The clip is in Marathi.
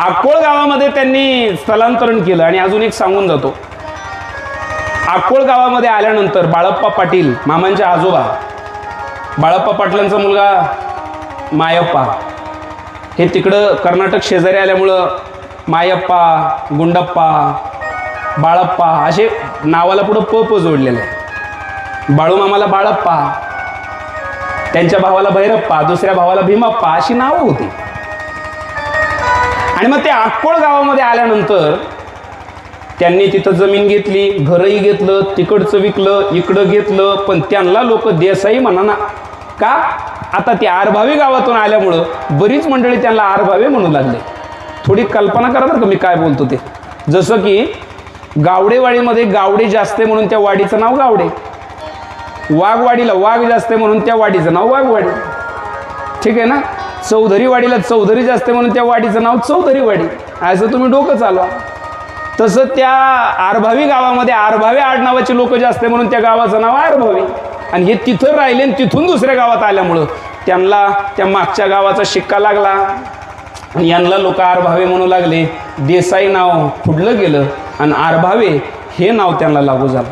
अक्कोळ गावामध्ये त्यांनी स्थलांतरण केलं आणि अजून एक सांगून जातो. अक्कोळ गावामध्ये आल्यानंतर बाळप्पा पाटील मामांचे आजोबा बाळप्पा पाटलांचा मुलगा मायप्पा हे तिकडं कर्नाटक शेजारी आल्यामुळं मायप्पा गुंडप्पा बाळप्पा असे नावाला पुढं प प जोडलेलं आहे. बाळूमामाला बाळप्पा त्यांच्या भावाला भैरप्पा दुसऱ्या भावाला भीमप्पा अशी नावं होती. आणि मग ते अक्कोळ गावामध्ये आल्यानंतर त्यांनी तिथं जमीन घेतली घरही घेतलं तिकडचं विकलं इकडं घेतलं पण त्यांना लोक देसाई म्हणा ना का? आता ते आरभावी गावातून आल्यामुळं बरीच मंडळी त्यांना आरभावे म्हणू लागले. थोडी कल्पना करा बरं का मी काय बोलतो ते. जसं की गावडेवाडीमध्ये गावडे जास्त आहे म्हणून त्या वाडीचं नाव गावडे. वाघवाडीला वाघ जास्त आहे म्हणून त्या वाडीचं नाव वाघवाडी. ठीक आहे ना? चौधरी वाडीला चौधरी जास्त म्हणून त्या वाडीचं नाव चौधरी वाडी असं तुम्ही डोकं चालवा. तसं त्या आरभावी गावामध्ये आरभावी आडनावाची लोक जास्त म्हणून त्या गावाचं नाव आरभावी. आणि हे तिथं राहिले आणि तिथून दुसऱ्या गावात आल्यामुळं त्यांना त्या मागच्या गावाचा शिक्का लागला. आणि यांना लोक आरभावे म्हणू लागले. देसाई नाव फुडलं गेलं आणि आरभावे हे नाव त्यांना लागू झालं.